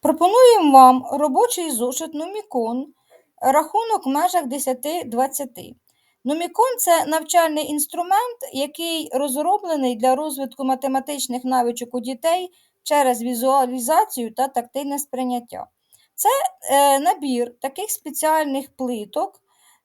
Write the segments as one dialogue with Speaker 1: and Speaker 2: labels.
Speaker 1: Пропонуємо вам робочий зошит Нумікон, рахунок в межах 10-20. Нумікон це навчальний інструмент, який розроблений для розвитку математичних навичок у дітей через візуалізацію та тактильне сприйняття. Це е, набір таких спеціальних плиток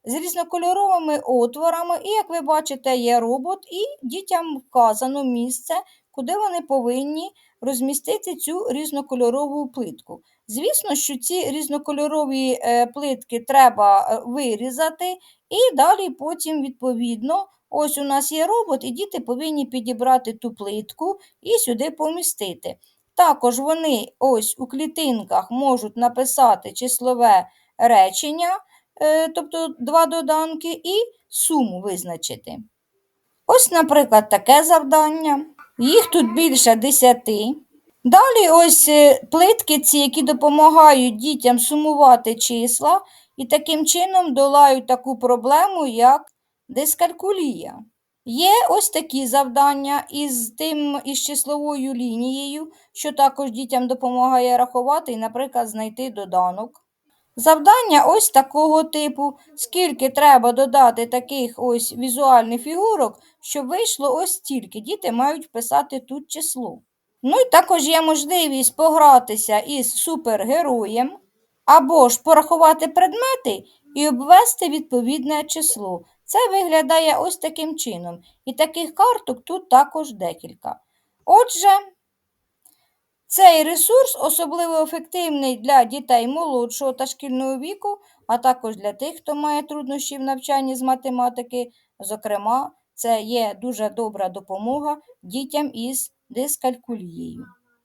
Speaker 1: з різнокольоровими отворами, і, як ви бачите, є робот, і дітям вказано місце, куди вони повинні розмістити цю різнокольорову плитку. Звісно, що ці різнокольорові е, плитки треба е, вирізати, і далі потім, відповідно, ось у нас є робот, і діти повинні підібрати ту плитку і сюди помістити. Також вони ось у клітинках можуть написати числове речення, е, тобто два доданки, і суму визначити. Ось, наприклад, таке завдання. Їх тут більше 10. Далі ось е, плитки ці, які допомагають дітям сумувати числа, і таким чином долають таку проблему, як дискалькулія. Є ось такі завдання із тим із числовою лінією, що також дітям допомагає рахувати і, наприклад, знайти доданок. Завдання ось такого типу, скільки треба додати таких ось візуальних фігурок, щоб вийшло ось стільки. Діти мають вписати тут число. Ну і також є можливість погратися із супергероєм, або ж порахувати предмети і обвести відповідне число. Це виглядає ось таким чином. І таких карток тут також декілька. Отже, цей ресурс особливо ефективний для дітей молодшого та шкільного віку, а також для тих, хто має труднощі в навчанні з математики. Зокрема, це є дуже добра допомога дітям із дискалькулією.